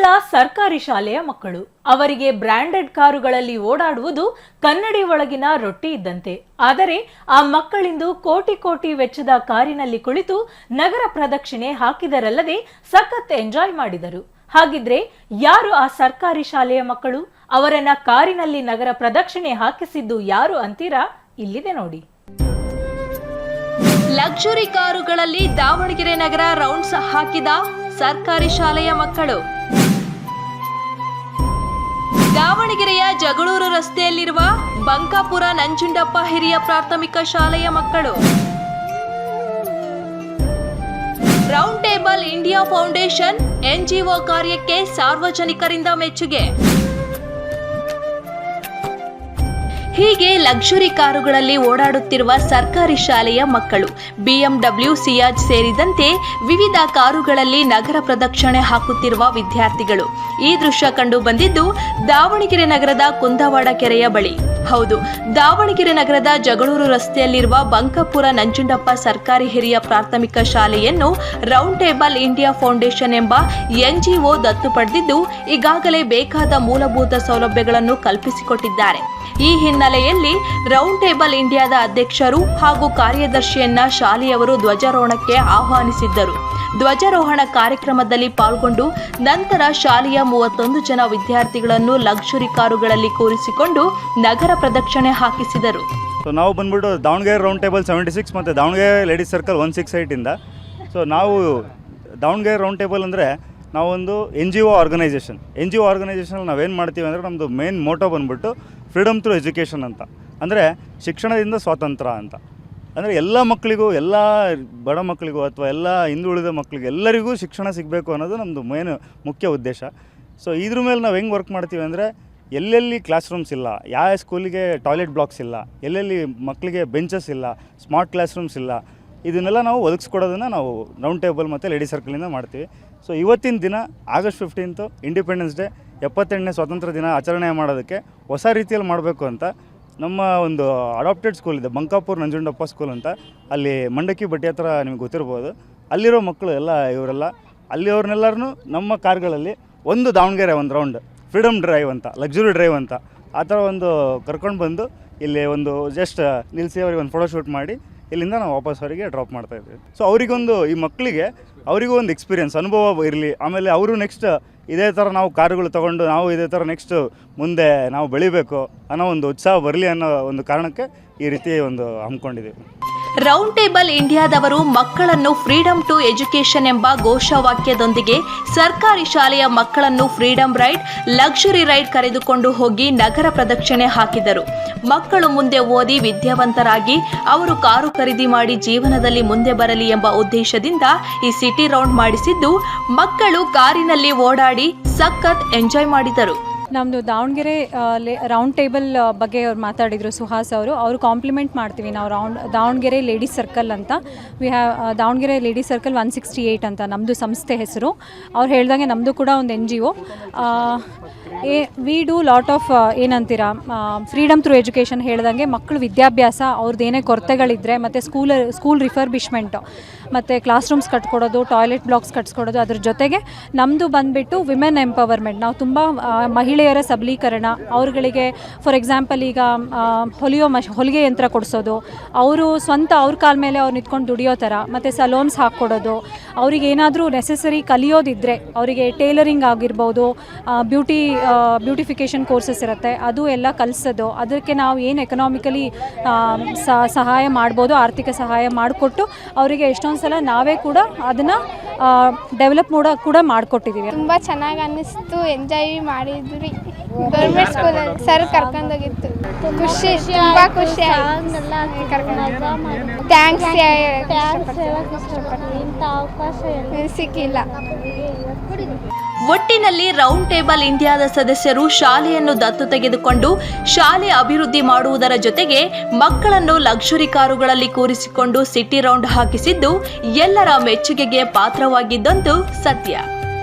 ಇವರೆಲ್ಲ ಸರ್ಕಾರಿ ಶಾಲೆಯ ಮಕ್ಕಳು. ಅವರಿಗೆ ಬ್ರ್ಯಾಂಡೆಡ್ ಕಾರುಗಳಲ್ಲಿ ಓಡಾಡುವುದು ಕನ್ನಡಿ ಒಳಗಿನ ರೊಟ್ಟಿ ಇದ್ದಂತೆ. ಆದರೆ ಆ ಮಕ್ಕಳಿಂದು ಕೋಟಿ ಕೋಟಿ ವೆಚ್ಚದ ಕಾರಿನಲ್ಲಿ ಕುಳಿತು ನಗರ ಪ್ರದಕ್ಷಿಣೆ ಹಾಕಿದರಲ್ಲದೆ ಸಖತ್ ಎಂಜಾಯ್ ಮಾಡಿದರು. ಹಾಗಿದ್ರೆ ಯಾರು ಆ ಸರ್ಕಾರಿ ಶಾಲೆಯ ಮಕ್ಕಳು? ಅವರನ್ನ ಕಾರಿನಲ್ಲಿ ನಗರ ಪ್ರದಕ್ಷಿಣೆ ಹಾಕಿಸಿದ್ದು ಯಾರು ಅಂತೀರಾ? ಇಲ್ಲಿದೆ ನೋಡಿ. ಲಕ್ಸುರಿ ಕಾರುಗಳಲ್ಲಿ ದಾವಣಗೆರೆ ನಗರ ರೌಂಡ್ಸ್ ಹಾಕಿದ ಸರ್ಕಾರಿ ಶಾಲೆಯ ಮಕ್ಕಳು. ದಾವಣಗೆರೆಯ ಜಗಳೂರು ರಸ್ತೆಯಲ್ಲಿರುವ ಬಂಕಾಪುರ ನಂಜುಂಡಪ್ಪ ಹಿರಿಯ ಪ್ರಾಥಮಿಕ ಶಾಲೆಯ ಮಕ್ಕಳು. Round Table India Foundation NGO ಕಾರ್ಯಕ್ಕೆ ಸಾರ್ವಜನಿಕರಿಂದ ಮೆಚ್ಚುಗೆ. ಹೀಗೆ ಲಕ್ಸುರಿ ಕಾರುಗಳಲ್ಲಿ ಓಡಾಡುತ್ತಿರುವ ಸರ್ಕಾರಿ ಶಾಲೆಯ ಮಕ್ಕಳು, ಬಿಎಂಡಬ್ಲ್ಯೂ ಸಿಯಾಜ್ ಸೇರಿದಂತೆ ವಿವಿಧ ಕಾರುಗಳಲ್ಲಿ ನಗರ ಪ್ರದಕ್ಷಿಣೆ ಹಾಕುತ್ತಿರುವ ವಿದ್ಯಾರ್ಥಿಗಳು. ಈ ದೃಶ್ಯ ಕಂಡು ಬಂದಿದ್ದು ದಾವಣಗೆರೆ ನಗರದ ಕುಂದವಾಡ ಕೆರೆಯ ಬಳಿ. ಹೌದು. ದಾವಣಗೆರೆ ನಗರದ ಜಗಳೂರು ರಸ್ತೆಯಲ್ಲಿರುವ ಬಂಕಪುರ ನಂಜುಂಡಪ್ಪ ಸರ್ಕಾರಿ ಹಿರಿಯ ಪ್ರಾಥಮಿಕ ಶಾಲೆಯನ್ನು ರೌಂಡ್ ಟೇಬಲ್ ಇಂಡಿಯಾ ಫೌಂಡೇಶನ್ ಎಂಬ ಎನ್ಜಿಒ ದತ್ತು ಪಡೆದಿದ್ದು, ಈಗಾಗಲೇ ಬೇಕಾದ ಮೂಲಭೂತ ಸೌಲಭ್ಯಗಳನ್ನು ಕಲ್ಪಿಸಿಕೊಟ್ಟಿದ್ದಾರೆ. ಈ ಹಿನ್ನೆಲೆಯಲ್ಲಿ ರೌಂಡ್ ಟೇಬಲ್ ಇಂಡಿಯಾದ ಅಧ್ಯಕ್ಷರು ಹಾಗೂ ಕಾರ್ಯದರ್ಶಿಯನ್ನ ಶಾಲೆಯವರು ಧ್ವಜಾರೋಹಣಕ್ಕೆ ಆಹ್ವಾನಿಸಿದ್ದರು. ಧ್ವಜಾರೋಹಣ ಕಾರ್ಯಕ್ರಮದಲ್ಲಿ ಪಾಲ್ಗೊಂಡು ನಂತರ ಶಾಲೆಯ ಮೂವತ್ತೊಂದು ಜನ ವಿದ್ಯಾರ್ಥಿಗಳನ್ನು ಲಕ್ಸುರಿ ಕಾರುಗಳಲ್ಲಿ ಕೂರಿಸಿಕೊಂಡು ನಗರ ಪ್ರದಕ್ಷಿಣೆ ಹಾಕಿಸಿದರು. ಸೊ ನಾವು ಬಂದ್ಬಿಟ್ಟು Davanagere Round Table seventy six ಮತ್ತು Davanagere Ladies Circle one six ಏಯ್ಟಿಂದ so ನಾವು ದಾವಣಗೆರೆ ರೌಂಡ್ ಟೇಬಲ್ ಅಂದರೆ ನಾವೊಂದು N G O organisation N G O ಆರ್ಗನೈಸೇಷನಲ್ಲಿ ನಾವೇನು ಮಾಡ್ತೀವಿ ಅಂದರೆ ನಮ್ಮದು ಮೇನ್ ಮೋಟೋ ಬಂದ್ಬಿಟ್ಟು ಫ್ರೀಡಮ್ ಥ್ರೂ ಎಜುಕೇಷನ್ ಅಂತ. ಅಂದರೆ ಶಿಕ್ಷಣದಿಂದ ಸ್ವಾತಂತ್ರ್ಯ ಅಂತ. ಅಂದರೆ ಎಲ್ಲ ಮಕ್ಕಳಿಗೂ, ಎಲ್ಲ ಬಡ ಮಕ್ಕಳಿಗೂ ಅಥವಾ ಎಲ್ಲ ಹಿಂದುಳಿದ ಮಕ್ಕಳಿಗೆ ಎಲ್ಲರಿಗೂ ಶಿಕ್ಷಣ ಸಿಗಬೇಕು ಅನ್ನೋದು ನಮ್ಮದು ಮೇನ್ ಮುಖ್ಯ ಉದ್ದೇಶ. ಸೊ ಇದ್ರ ಮೇಲೆ ನಾವು ಹೆಂಗೆ ವರ್ಕ್ ಮಾಡ್ತೀವಿ ಅಂದರೆ ಎಲ್ಲೆಲ್ಲಿ ಕ್ಲಾಸ್ ರೂಮ್ಸ್ ಇಲ್ಲ, ಯಾವ ಸ್ಕೂಲಿಗೆ ಟಾಯ್ಲೆಟ್ ಬ್ಲಾಕ್ಸ್ ಇಲ್ಲ, ಎಲ್ಲೆಲ್ಲಿ ಮಕ್ಕಳಿಗೆ ಬೆಂಚಸ್ ಇಲ್ಲ ಸ್ಮಾರ್ಟ್ ಕ್ಲಾಸ್ ರೂಮ್ಸ್ ಇಲ್ಲ, ಇದನ್ನೆಲ್ಲ ನಾವು ಒದಗಿಸ್ಕೊಡೋದನ್ನು ನಾವು ರೌಂಡ್ ಟೇಬಲ್ ಮತ್ತು ಲೇಡಿ ಸರ್ಕಲಿಂದ ಮಾಡ್ತೀವಿ. ಸೊ ಇವತ್ತಿನ ದಿನ ಆಗಸ್ಟ್ ಫಿಫ್ಟೀನ್ತು ಇಂಡಿಪೆಂಡೆನ್ಸ್ ಡೇ ಎಪ್ಪತ್ತೆಂಟನೇ ಸ್ವಾತಂತ್ರ್ಯ ದಿನ ಆಚರಣೆ ಮಾಡೋದಕ್ಕೆ ಹೊಸ ರೀತಿಯಲ್ಲಿ ಮಾಡಬೇಕು ಅಂತ ನಮ್ಮ ಒಂದು ಅಡಾಪ್ಟೆಡ್ ಸ್ಕೂಲ್ ಇದೆ, ಬಂಕಾಪುರ್ ನಂಜುಂಡಪ್ಪ ಸ್ಕೂಲ್ ಅಂತ. ಅಲ್ಲಿ ಮಂಡಕ್ಕಿ ಬಟ್ಟೆ ಹತ್ರ ನಿಮ್ಗೆ ಗೊತ್ತಿರ್ಬೋದು. ಅಲ್ಲಿರೋ ಮಕ್ಕಳು ಎಲ್ಲ ಇವರೆಲ್ಲ ಅಲ್ಲಿಯವ್ರನ್ನೆಲ್ಲರನ್ನೂ ನಮ್ಮ ಕಾರ್ಗಳಲ್ಲಿ ಒಂದು ದಾವಣಗೆರೆ ಒಂದು ರೌಂಡ್ ಫ್ರೀಡಮ್ ಡ್ರೈವ್ ಅಂತ ಲಕ್ಸುರಿ ಡ್ರೈವ್ ಅಂತ. ಆ ಥರ ಒಂದು ಕರ್ಕೊಂಡು ಬಂದು ಇಲ್ಲಿ ಒಂದು ಜಸ್ಟ್ ನಿಲ್ಲಿಸಿ ಅವ್ರಿಗೆ ಒಂದು ಫೋಟೋ ಶೂಟ್ ಮಾಡಿ ಇಲ್ಲಿಂದ ನಾವು ವಾಪಸ್ ಅವರಿಗೆ ಡ್ರಾಪ್ ಮಾಡ್ತಾ ಇದ್ವಿ. ಸೊ ಅವರಿಗೊಂದು ಈ ಮಕ್ಕಳಿಗೆ ಅವರಿಗೂ ಒಂದು ಎಕ್ಸ್ಪೀರಿಯನ್ಸ್ ಅನುಭವ ಇರಲಿ. ಆಮೇಲೆ ಅವರು ನೆಕ್ಸ್ಟ್ ಇದೇ ಥರ ನಾವು ಕಾರುಗಳು ತೊಗೊಂಡು ನಾವು ಇದೇ ಥರ ನೆಕ್ಸ್ಟ್ ಮುಂದೆ ನಾವು ಬೆಳಿಬೇಕು ಅನ್ನೋ ಒಂದು ಉತ್ಸಾಹ ಬರಲಿ ಅನ್ನೋ ಒಂದು ಕಾರಣಕ್ಕೆ ಈ ರೀತಿ ಒಂದು ಹಮ್ಮಿಕೊಂಡಿದ್ದೀವಿ. ರೌಂಡ್ ಟೇಬಲ್ ಇಂಡಿಯಾದವರು ಮಕ್ಕಳನ್ನು ಫ್ರೀಡಮ್ ಟು ಎಜುಕೇಶನ್ ಎಂಬ ಘೋಷವಾಕ್ಯದೊಂದಿಗೆ ಸರ್ಕಾರಿ ಶಾಲೆಯ ಮಕ್ಕಳನ್ನು ಫ್ರೀಡಂ ರೈಡ್, ಲಕ್ಸುರಿ ರೈಡ್ ಕರೆದುಕೊಂಡು ಹೋಗಿ ನಗರ ಪ್ರದಕ್ಷಿಣೆ ಹಾಕಿದರು. ಮಕ್ಕಳು ಮುಂದೆ ಓದಿ ವಿದ್ಯಾವಂತರಾಗಿ ಅವರು ಕಾರು ಖರೀದಿ ಮಾಡಿ ಜೀವನದಲ್ಲಿ ಮುಂದೆ ಬರಲಿ ಎಂಬ ಉದ್ದೇಶದಿಂದ ಈ ಸಿಟಿ ರೌಂಡ್ ಮಾಡಿಸಿದ್ದು, ಮಕ್ಕಳು ಕಾರಿನಲ್ಲಿ ಓಡಾಡಿ ಸಖತ್ ಎಂಜಾಯ್ ಮಾಡಿದರು. ನಮ್ಮದು ದಾವಣಗೆರೆ ಲೇ ರೌಂಡ್ ಟೇಬಲ್ ಬಗ್ಗೆ ಅವ್ರು ಮಾತಾಡಿದರು ಸುಹಾಸ್ ಅವರು. ಅವರು ಕಾಂಪ್ಲಿಮೆಂಟ್ ಮಾಡ್ತೀವಿ ನಾವು ರೌಂಡ್ ದಾವಣಗೆರೆ ಲೇಡೀಸ್ ಸರ್ಕಲ್ ಅಂತ. We have Davanagere Ladies Circle one sixty eight ಅಂತ ನಮ್ಮದು ಸಂಸ್ಥೆ ಹೆಸರು. ಅವ್ರು ಹೇಳ್ದಂಗೆ ನಮ್ಮದು ಕೂಡ ಒಂದು N G O uh we do lot of ಏನಂತೀರ freedom through education ಹೇಳ್ದಂಗೆ ಮಕ್ಕಳು ವಿದ್ಯಾಭ್ಯಾಸ ಅವ್ರದ್ದು ಏನೇ ಕೊರತೆಗಳಿದ್ದರೆ ಮತ್ತು ಸ್ಕೂಲ್ ಸ್ಕೂಲ್ ರಿಫರ್ಬಿಷ್ಮೆಂಟ್ ಮತ್ತು ಕ್ಲಾಸ್ ರೂಮ್ಸ್ ಕಟ್ಕೊಡೋದು ಟಾಯ್ಲೆಟ್ ಬ್ಲಾಕ್ಸ್ ಕಟ್ಸ್ಕೊಡೋದು ಅದ್ರ ಜೊತೆಗೆ ನಮ್ಮದು ಬಂದುಬಿಟ್ಟು ವಿಮೆನ್ ಎಂಪವರ್ಮೆಂಟ್ ನಾವು ತುಂಬ ಆ, ಮಹಿಳೆಯರ ಸಬಲೀಕರಣ, ಅವ್ರುಗಳಿಗೆ ಫಾರ್ ಎಕ್ಸಾಂಪಲ್ ಈಗ ಹೊಲಿಯೋ ಮಶ್ ಹೊಲಿಗೆ ಯಂತ್ರ ಕೊಡಿಸೋದು, ಅವರು ಸ್ವಂತ ಅವ್ರ ಕಾಲ ಮೇಲೆ ಅವ್ರು ನಿಂತ್ಕೊಂಡು ದುಡಿಯೋ ಥರ, ಮತ್ತು ಸಲೋನ್ಸ್ ಹಾಕ್ಕೊಡೋದು, ಅವ್ರಿಗೆ ಏನಾದರೂ ನೆಸೆಸರಿ ಕಲಿಯೋದಿದ್ದರೆ ಅವರಿಗೆ ಟೇಲರಿಂಗ್ ಆಗಿರ್ಬೋದು ಬ್ಯೂಟಿ ಬ್ಯೂಟಿಫಿಕೇಷನ್ ಕೋರ್ಸಸ್ ಇರುತ್ತೆ, ಅದು ಎಲ್ಲ ಕಲಿಸೋದು, ಅದಕ್ಕೆ ನಾವು ಏನು ಎಕನಾಮಿಕಲಿ ಸಹಾಯ ಮಾಡ್ಬೋದು, ಆರ್ಥಿಕ ಸಹಾಯ ಮಾಡಿಕೊಟ್ಟು ಅವರಿಗೆ ಎಷ್ಟೊಂದು ಸಲ ನಾವೇ ಕೂಡ ಅದನ್ನು ಡೆವಲಪ್ ಮಾಡೋ, ಕೂಡ ಮಾಡಿಕೊಟ್ಟಿದ್ದೀವಿ ತುಂಬ ಚೆನ್ನಾಗಿ ಅನ್ನಿಸ್ತು ಎಂಜಾಯ್ ಮಾಡಿದ್ವಿ ಗೌರ್ಮೆಂಟ್ ಸ್ಕೂಲ್ ಸರ್ ಕರ್ಕೊಂಡೋಗಿತ್ತು. ಖುಷಿ, ತುಂಬಾ ಖುಷಿ ಥ್ಯಾಂಕ್ಸ್ ಸಿಕ್ಕಿಲ್ಲ. ಒಟ್ಟಿನಲ್ಲಿ ರೌಂಡ್ ಟೇಬಲ್ ಇಂಡಿಯಾದ ಸದಸ್ಯರು ಶಾಲೆಯನ್ನು ದತ್ತು ತೆಗೆದುಕೊಂಡು ಶಾಲೆ ಅಭಿವೃದ್ಧಿ ಮಾಡುವುದರ ಜೊತೆಗೆ ಮಕ್ಕಳನ್ನು ಲಕ್ಸುರಿ ಕಾರುಗಳಲ್ಲಿ ಕೂರಿಸಿಕೊಂಡು ಸಿಟಿ ರೌಂಡ್ ಹಾಕಿಸಿದ್ದು ಎಲ್ಲರ ಮೆಚ್ಚುಗೆಗೆ ಪಾತ್ರವಾಗಿದ್ದಂತೂ ಸತ್ಯ.